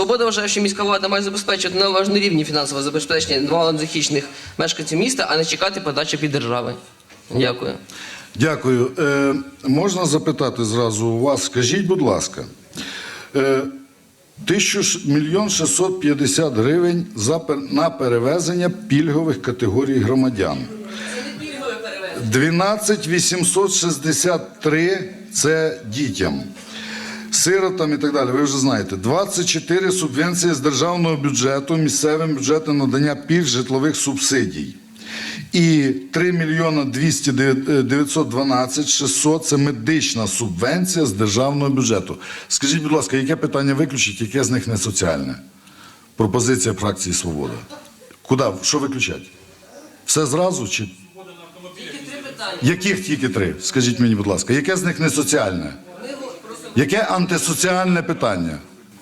Свобода вважає, що міська влада має забезпечити на належному рівні фінансове забезпечення малозахищених мешканців міста, а не чекати подачі від держави. Дякую. Дякую. Е, можна запитати зразу у вас, скажіть, будь ласка, е, тисячу ш- мільйон 650 гривень за, на перевезення пільгових категорій громадян. 12 863 – це дітям. Сиротам і так далі, ви вже знаєте. 24 субвенції з державного бюджету, місцевим бюджетом надання пільг житлових субсидій. І 3 мільйона 200 912 600 – це медична субвенція з державного бюджету. Скажіть, будь ласка, яке питання виключить, яке з них не соціальне? Пропозиція фракції «Свобода». Куди? Що виключать? Все зразу чи Тільки три питання. яких тільки три? Скажіть мені, будь ласка, яке з них не соціальне? Яке антисоціальне питання?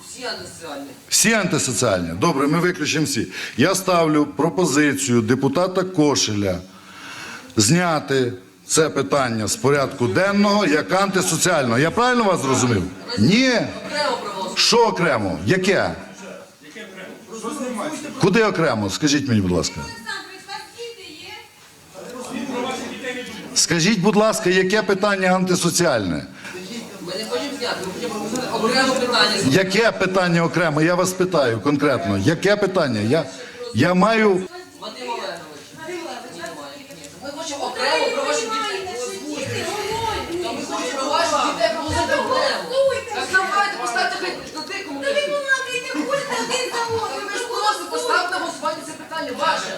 Всі антисоціальні. Всі антисоціальні. Добре, ми виключимо всі. Я ставлю пропозицію депутата Кошеля зняти це питання з порядку денного як антисоціального. Я правильно вас зрозумів? Ні. Що окремо? Яке? Куди окремо? Скажіть мені, будь ласка. Скажіть, будь ласка, яке питання антисоціальне? Яке питання окремо? Я вас питаю конкретно. Яке питання? Я я маю. Вадим Олегович. Ми хочемо окремо про ваші дітей. Ми хочемо про ваші дітей проголосити окремо. Так давайте поставте хай на дикому. Та ви мати, і не ходите один за одним. Ви ж просто поставте на голосування це питання ваше.